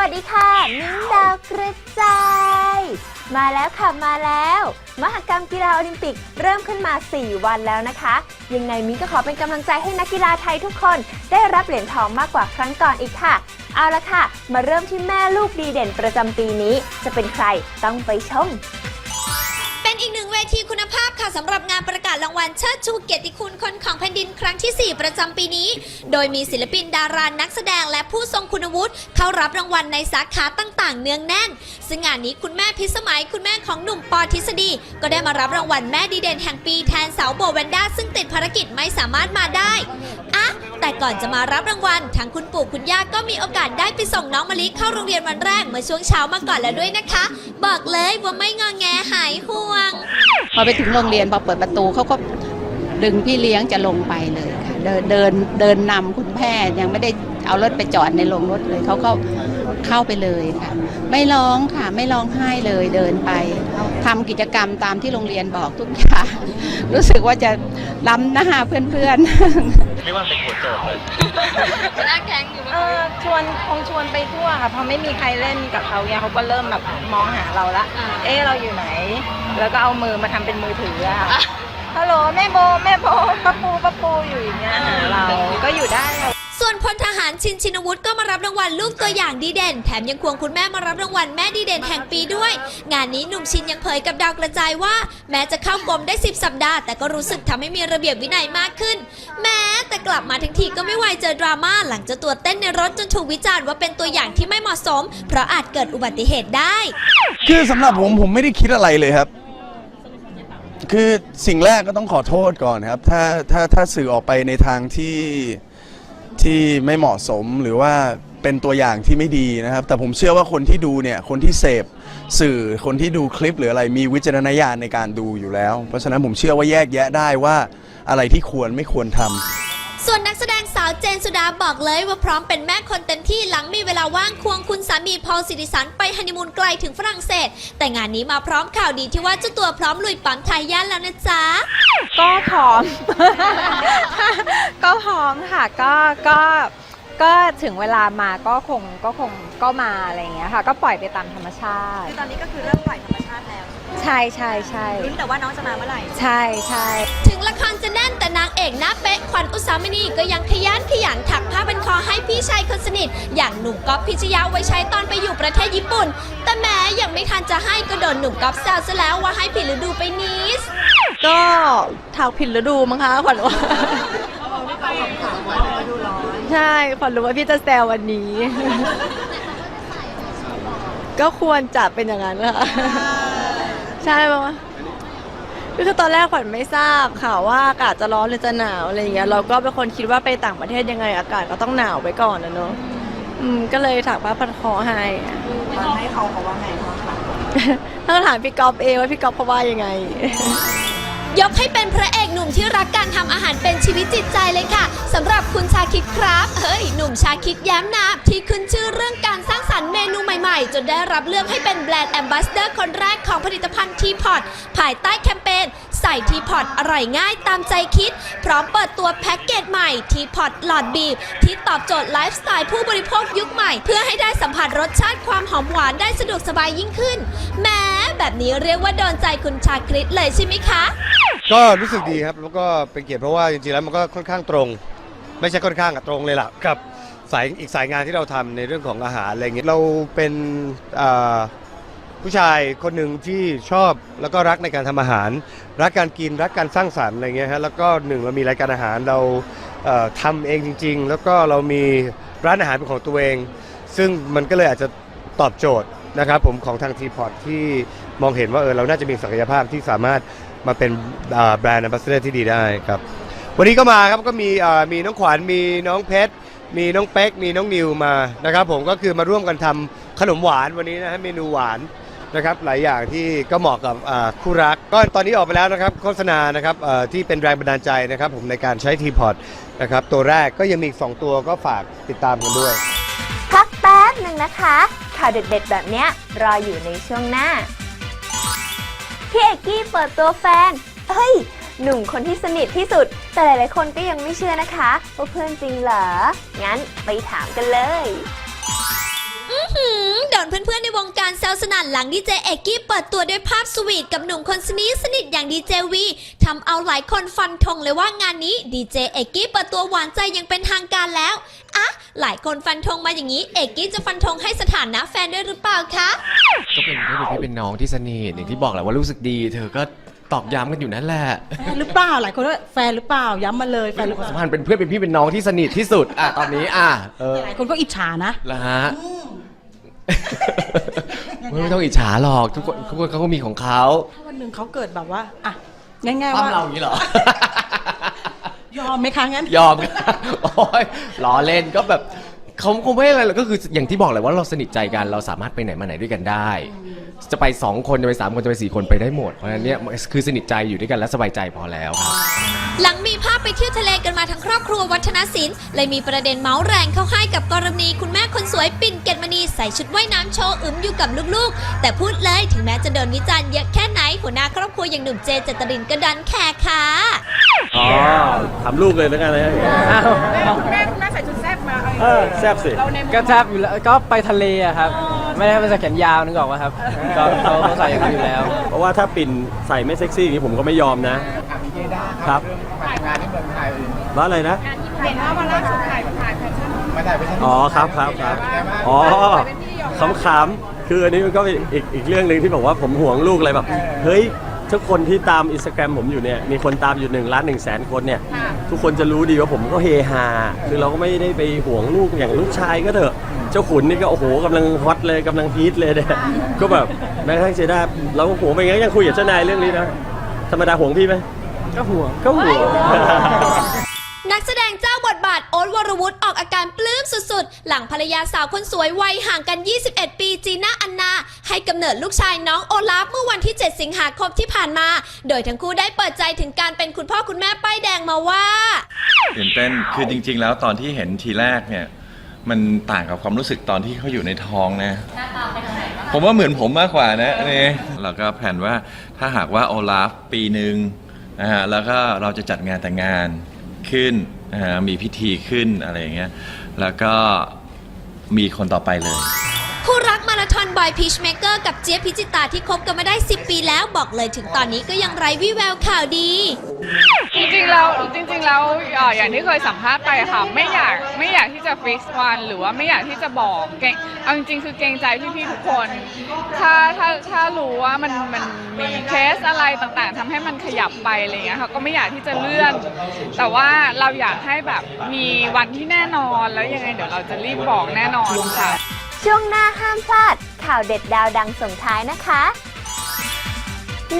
วัสดีค่ะ มิ้งดาวกระจาย มาแล้วค่ะมาแล้ว มหกรรมกีฬาโอลิมปิกเริ่มขึ้นมา 4 วันแล้วนะคะ ยังไงมิ้งก็ขอเป็นกำลังใจให้นักกีฬาไทยทุกคน ได้รับเหรียญทองมากกว่าครั้งก่อนอีกค่ะ เอาละค่ะ มาเริ่มที่แม่ลูกดีเด่นประจำปีนี้ จะเป็นใครต้องไปชม เป็นอีกหนึ่งเวทีคุณภาพ ค่ะสำหรับงานประกาศรางวัลเชิดชูเกียรติคุณคนของแผ่นดินครั้งที่ 4 ประจำปีนี้ โดยมีศิลปินดารานักแสดงและผู้ทรงคุณวุฒิเข้ารับรางวัลในสาขาต่างๆ เนืองแน่น ซึ่งงานนี้คุณแม่พิสมัยคุณแม่ของหนุ่มปอทฤษฎีก็ได้มารับรางวัลแม่ดีเด่นแห่งปีแทนสาวโบแวนด้าซึ่งติดภารกิจไม่สามารถมาได้ แต่ก่อนจะมารับรางวัลทั้งคุณปู่คุณย่าก็มีโอกาสได้ไปส่งน้องมะลิเข้าโรงเรียนวันแรกเมื่อช่วงเช้ามาก่อนแล้วด้วยนะคะ บอกเลยว่าไม่งอแงหายห่วง พอไปถึงโรงเรียนพอเปิดประตูเขาก็ดึงพี่เลี้ยงจะลงไปเลยค่ะเดินเดินเดินนำคุณแม่ยังไม่ได้เอารถไปจอดในโรงรถเลยเขาก็ เข้าไปเลยค่ะ ไม่ร้องค่ะ ไม่ร้องไห้เลยเดินไปทำกิจกรรมตามที่โรงเรียนบอกทุกอย่างรู้สึกว่าจะล้ำหน้าเพื่อนๆเรียกว่าเป็นหัวโจกเลยเออชวนคงชวนไปทั่วค่ะพอไม่มีใครเล่นกับเขาเนี่ยเขาก็เริ่มแบบมองหาเราละเอ๊ะเราอยู่ไหน แล้วก็เอามือมาทำเป็นมือถืออะค่ะฮัลโหลแม่โบแม่โบป้าปูป้าปูอยู่อย่างเงี้ยหาเราก็อยู่ได้ค่ะส่ว นพลทหารชินชินวุฒิก็มารับรางวัลลูกตัวอย่างดีเด่น แถมยังควงคุณแม่มารับรางวัลแม่ดีเด่นแห่งปีด้วย งานนี้หนุ่มชินยังเผยกับดาวกระจายว่า แม้จะเข้ากรมได้ 10 สัปดาห์ แต่ก็รู้สึกทำให้มีระเบียบวินัยมากขึ้น แม้แต่กลับมาทั้งทีก็ไม่ไหวเจอดราม่าหลังจ้าตัวเต้นในรถจนถูกวิจารณ์ว่าเป็นตัวอย่างที่ไม่เหมาะสม เพราะอาจเกิดอุบัติเหตุได้ คือสำหรับผมผมไม่ได้คิดอะไรเลยครับคือสิ่งแรกก็ต้องขอโทษก่อนครับ ถ้าถ้าถ้าสื่อออกไปในทางที่ ที่ไม่เหมาะสมหรือว่าเป็นตัวอย่างที่ไม่ดีนะครับ แต่ผมเชื่อว่าคนที่ดูเนี่ยคนที่เสพสื่อคนที่ดูคลิปหรืออะไรมีวิจารณญาณในการดูอยู่แล้ว เพราะฉะนั้นผมเชื่อว่าแยกแยะได้ว่าอะไรที่ควรไม่ควรทำ ส่วนนักแสดงสาวเจนสุดาบอกเลยว่าพร้อมเป็นแม่คนเต็มที่หลังมีเวลาว่างควงคุณสามีพอลสิริสันไปฮันนีมูนไกลถึงฝรั่งเศส แต่งานนี้มาพร้อมข่าวดีที่ว่าเจ้าตัวพร้อมลุยปั๊มทายาทแล้วนะจ๊ะ ก็พร้อม ก็พร้อมค่ะ ก็ก็ก็ถึงเวลามาก็คงก็คงก็มาอะไรอย่างเงี้ยค่ะ ก็ปล่อยไปตามธรรมชาติตอนนี้ก็คือเริ่มปล่อยธรรมชาติแล้ว ใช่ใช่ใช่ลุ้นแต่ว่าน้องจะมาเมื่อไหร่ ใช่ใช่ถึงละครจะแน่นแต่นางเอกหน้าเป๊ะขวัญอุสามณีก็ยังขยันขยันถักผ้าเป็นคอให้พี่ชายคนสนิท อย่างหนุ่มก๊อฟพิชยาไว้ใช้ตอนไปอยู่ประเทศญี่ปุ่น แต่แม้ยังไม่ทันจะให้ก็โดนหนุ่มก๊อฟแซวซะแล้วว่าให้ผิดฤดูไปนิส ก็ถากผิดฤดูมั้งคะขวัญว่าใช่ขวัญรู้ว่าพี่จะแซววันนี้ ก็ควรจะเป็นอย่างนั้นค่ะ ใช่ปะก็คือตอนแรกขวัญไม่ทราบค่ะว่าอากาศจะร้อนหรือจะหนาวอะไรอย่างเงี้ยเราก็เป็นคนคิดว่าไปต่างประเทศยังไงอากาศก็ต้องหนาวไปก่อนนะเนอะอืมก็เลยถักผ้าพันคอให้ตอนให้เขาเขาว่าไงต้องถามพี่ก๊อฟเองว่าพี่ก๊อฟเขาว่ายังไง ยกให้เป็นพระเอกหนุ่มที่รักการทำอาหารเป็นชีวิตจิตใจเลยค่ะสำหรับคุณชาคิดครับ เฮ้ย หนุ่มชาคิดแย้มนามที่ขึ้นชื่อเรื่องการสร้าง จนได้รับเลือกให้เป็นแบรนด์แอมบาสเดอร์คนแรกของผลิตภัณฑ์ทีพอตภายใต้แคมเปญใส่ทีพอตอร่อยง่ายตามใจคิด พร้อมเปิดตัวแพ็กเกจใหม่ทีพอตหลอดบีบ ที่ตอบโจทย์ไลฟ์สไตล์ผู้บริโภคยุคใหม่ เพื่อให้ได้สัมผัสรสชาติความหอมหวานได้สะดวกสบายยิ่งขึ้น แม้แบบนี้เรียกว่าโดนใจคุณชาคริตเลยใช่ไหมคะ ก็รู้สึกดีครับแล้วก็เป็นเกียรติเพราะว่าจริงๆแล้วมันก็ค่อนข้างตรง ไม่ใช่ค่อนข้างอะตรงเลยล่ะกับ สายอีกสายงานที่เราทำในเรื่องของอาหารอะไรเงี้ยเราเป็นผู้ชายคนหนึ่งที่ชอบแล้วก็รักในการทำอาหาร รักการกินรักการสร้างสรรค์อะไรเงี้ยฮะแล้วก็หนึ่งเรามีรายการอาหารเราเอ่อทำเองจริง ๆ แล้วก็เรามีร้านอาหารเป็นของตัวเอง ซึ่งมันก็เลยอาจจะตอบโจทย์นะครับผมของทางทีพอร์ตที่มองเห็นว่าเออเราน่าจะมีศักยภาพที่สามารถมาเป็นแบรนด์ a อ b บ s สเดอร์ที่ดีได้ครับวันนี้ก็มาครับก็มีอ่ามีน้องขวัญมีน้องเพชร มีน้องเป๊กมีน้องนิวมานะครับ ผมก็คือมาร่วมกันทำขนมหวานวันนี้นะฮะเมนูหวานนะครับหลายอย่างที่ก็เหมาะกับคู่รัก ก็ตอนนี้ออกไปแล้วนะครับโฆษณานะครับที่เป็นแรงบันดาลใจนะครับ ผมในการใช้ทีพอตนะครับตัวแรกก็ยังมีอีก 2 ตัวก็ฝากติดตามกันด้วย พักแป๊บหนึ่งนะคะ ข่าวเด็ดๆ แบบเนี้ยรออยู่ในช่วงหน้าพี่เอกกี้เปิดตัวแฟนเฮ้ย หนุ่มคนที่สนิทที่สุด แต่หลายๆคนก็ยังไม่เชื่อนะคะว่าเพื่อนจริงเหรอ งั้นไปถามกันเลยหืหืมโดนเพื่อนๆในวงการแซวสนั่นหลังดีเจเอกกี้เปิดตัวด้วยภาพสวีทกับหนุ่มคนสนิทสนิทอย่างดีเจวีทำเอาหลายคนฟันธงเลยว่างานนี้ดีเจเอกกี้เปิดตัวหวานใจอยังเป็นทางการแล้วอะหลายคนฟันธงมาอย่างนี้ เอกกี้จะฟันธงให้สถานะแฟนด้วยหรือเปล่าคะก็เป็นพี่เป็นพี่เป็นน้องที่สนิทอย่างที่บอกแหละว่ารู้สึกดี เธอก็ ตอกย้ำกันอยู่นั่นแหละแฟนหรือเปล่าหลายคนว่าแฟนหรือเปล่าย้ำมาเลยแฟนหรือคเปวามล่าสัมพันธ์เป็นเพื่อนเป็นพี่เป็นน้องที่สนิทที่สุดอะตอนนี้อะเออหลายคนก็อิจฉานะละฮะไม่ต้องอิจฉาหรอกทุกคนทุกคนเขาก็มีของเขาถ้าวันหนึ่งเขาเกิดแบบว่าอะง่ายๆปั้มว่าเราอย่างนี้เหรอ ยอมไหมคะงั้นยอม โอ้ยล้อเล่นก็แบบ เขาคงไม่อะไรหรอกก็คืออย่างที่บอกเลยว่าเราสนิทใจกันเราสามารถไปไหนมาไหนด้วยกันได้ จะไปสองคนจะไปสามคนจะไปสี่คนไปได้หมด เพราะฉะนั้นเนี่ยคือสนิทใจอยู่ด้วยกันและสบายใจพอแล้วครับ หลังมีภาพไปเที่ยวทะเลกันมาทั้งครอบครัววัฒนศิลป์เลยมีประเด็นเมาส์แรงเข้าให้กับกรณีคุณแม่คนสวยปิ่นเกตมณีใส่ชุดว่ายน้ำโชว์อึมอยู่กับลูกๆ แต่พูดเลยถึงแม้จะโดนวิจารณ์เยอะแค่ไหนหัวหน้าครอบครัวอย่างหนุ่มเจเจตรินก็ดันแขกค่ะ อ๋อทำลูกเลยแล้วกันนะ อ้าวแม่แม่ใส่ชุด แซบมาเออแซบสิก็แทบอยู่แล้วก็ไปทะเลอะครับ ไม่ได้ไปใส่แขนยาวนึกออกไหมครับก็เขาเขาใส่อย่างนั้นอยู่แล้ว เพราะว่าถ้าปิ่นใส่ไม่เซ็กซี่อย่างนี้ผมก็ไม่ยอมนะครับว่าอะไรนะ เห็นว่าวันล่าสุดถ่ายถ่ายแฟชั่นมาถ่ายแฟชั่นอ๋อครับครับครับ อ๋อขำๆคืออันนี้มันก็เป็นอีกอีกเรื่องหนึ่งที่บอกว่าผมห่วงลูกอะไรแบบ เฮ้ย ทุกคนที่ตามอินสตาแกรมผมอยู่เนี่ยมีคนตามอยู่หนึ่งล้านหนึ่งแสนคนเนี่ยทุกคนจะรู้ดีว่าผมก็เฮฮาคือเราก็ไม่ได้ไปห่วงลูกอย่างลูกชายก็เถอะ เจ้าขุนนี่ก็โอ้โหกำลังฮอตเลยกำลังพีทเลยเนี่ยก็แบบแม้กระทั่งเจด้าเราก็ห่วงไปงั้นยังคุยกับเจ้านายเรื่องนี้นะธรรมดาห่วงพี่ไหมก็ห่วงก็ห่วง นักแสดงเจ้าบทบาทโอ๊ตวรวุฒิออกอาการปลื้มสุดๆ หลังภรรยาสาวคนสวยวัยห่างกัน 21 ปีจีน่าอันนา ให้กำเนิดลูกชายน้องโอลาฟเมื่อวันที่ 7 สิงหาคมที่ผ่านมา โดยทั้งคู่ได้เปิดใจถึงการเป็นคุณพ่อคุณแม่ป้ายแดงมาว่า ตื่นเต้นคือจริง ๆ แล้วตอนที่เห็นทีแรกเนี่ย มันต่างกับความรู้สึกตอนที่เขาอยู่ในท้องนะ ผมว่าเหมือนผมมากกว่านะนี่เราก็แผนว่าถ้าหากว่าโอลาฟปีหนึ่งนะฮะแล้วก็เราจะจัดงานแต่งงาน ขึ้นนะฮะมีพิธีขึ้นอะไรอย่างเงี้ยแล้วก็มีคนต่อไปเลย คู่รักมาราธอนบอยพีชเมเกอร์กับเจี๊ยบพิจิตาที่คบกันมาได้ 10 ปีแล้วบอกเลยถึงตอนนี้ก็ยังไร้วี่แววข่าวดี จริงๆแล้วจริงๆแล้วเอ่ออย่างที่เคยสัมภาษณ์ไปค่ะไม่อยากไม่อยากที่จะฟิกวันหรือว่าไม่อยากที่จะบอกเกรงเอาจริงๆคือเกรงใจพี่ๆทุกคน ถ้าถ้าถ้ารู้ว่ามันมันมีเคสอะไรต่างๆทำให้มันขยับไปอะไรอย่างเงี้ยค่ะก็ไม่อยากที่จะเลื่อน แต่ว่าเราอยากให้แบบมีวันที่แน่นอนแล้วยังไงเดี๋ยวเราจะรีบบอกแน่นอนค่ะ ช่วงหน้าห้ามพลาด ข่าวเด็ดดาวดังส่งท้ายนะคะ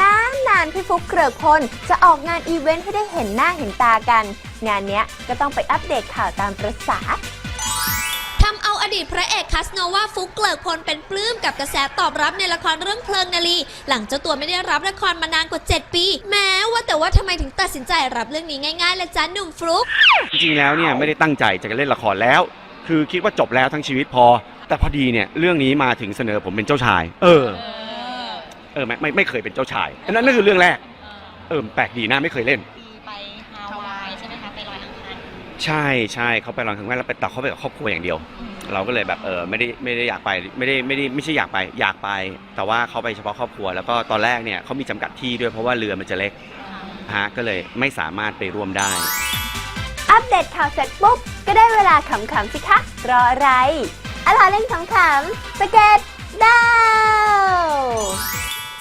นานนานๆพี่ฟุกเกริกพลจะออกงานอีเวนต์ให้ได้เห็นหน้าเห็นตากัน งานเนี้ยก็ต้องไปอัปเดตข่าวตามประษาทำเอาอดีตพระเอกคัสโนวาฟุกเกลิกพลเป็นปลื้มกับกระแสตอบรับในละครเรื่องเพลิงนาลี หลังเจ้าตัวไม่ได้รับละครมานานกว่า 7 ปี แม้ว่าแต่ว่าทำไมถึงตัดสินใจรับเรื่องนี้ง่ายๆละจ้าหนุ่มฟลุกจริงๆแล้วเนี่ยไม่ได้ตั้งใจจะเล่นละครแล้ว คือคิดว่าจบแล้วทั้งชีวิตพอ แต่พอดีเนี่ยเรื่องนี้มาถึงเสนอผมเป็นเจ้าชาย เออ เออไม่ไม่ไม่เคยเป็นเจ้าชายอันนั้นนั่นคือเรื่องแรก เออแปลกดีนะไม่เคยเล่นไปฮาวายใช่ไหมคะไปลอยอังคารใช่ใช่เขาไปลองครั้งแรกแล้วไปแต่เขาไปกับครอบครัวอย่างเดียว เราก็เลยแบบเออไม่ได้ไม่ได้อยากไปไม่ได้ไม่ได้ไม่ใช่อยากไปอยากไป แต่ว่าเขาไปเฉพาะครอบครัว แล้วก็ตอนแรกเนี่ยเขามีจำกัดที่ด้วยเพราะว่าเรือมันจะเล็กฮะก็เลยไม่สามารถไปร่วมได้ อัปเดตข่าวเสร็จปุ๊บ ก็ได้เวลาขำๆสิคะ รออะไร อะลาเล่นขำๆสเก็ตดาว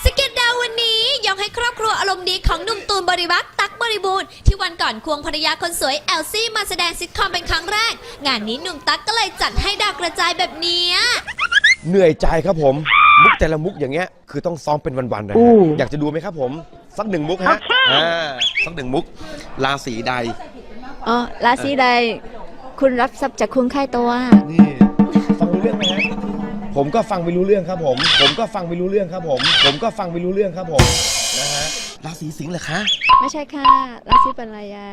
สเก็ตดาววันนี้ยกให้ครอบครัวอารมณ์ดีของหนุ่มตูนบริวัตรตักบริบูรณ์ที่วันก่อนควงภรรยาคนสวยแอลซี่มาแสดงซิทคอมเป็นครั้งแรก งานนี้หนุ่มตั๊กก็เลยจัดให้ดาวกระจายแบบเนี้ยเหนื่อยใจครับผม มุกแต่ละมุกอย่างเงี้ยคือต้องซ้อมเป็นวันๆนะฮะอยากจะดูไหมครับผม สักหนึ่งมุกฮะอ่าสักหนึ่งมุกราศีใดอ๋อราศีใด คุณรับทรัพย์จากคุณค่ายตัว นี่ ผมก็ฟังไม่รู้เรื่องครับผม ผมก็ฟังไม่รู้เรื่องครับผม ผมก็ฟังไม่รู้เรื่องครับผมนะฮะราศีสิงห์เหรอคะไม่ใช่ค่ะราศีปัญญา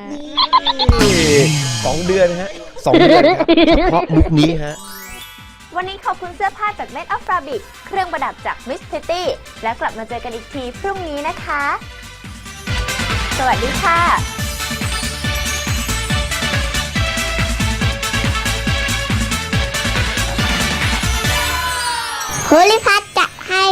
สองเดือนฮะสองเดือนครับเฉพาะมุกนี้ฮะวันนี้ขอบคุณเสื้อผ้าจาก Made of Fabric เครื่องประดับจาก Miss Pretty แล้วกลับมาเจอกันอีกทีพรุ่งนี้นะคะ สวัสดีค่ะ โพลิพัทจะให้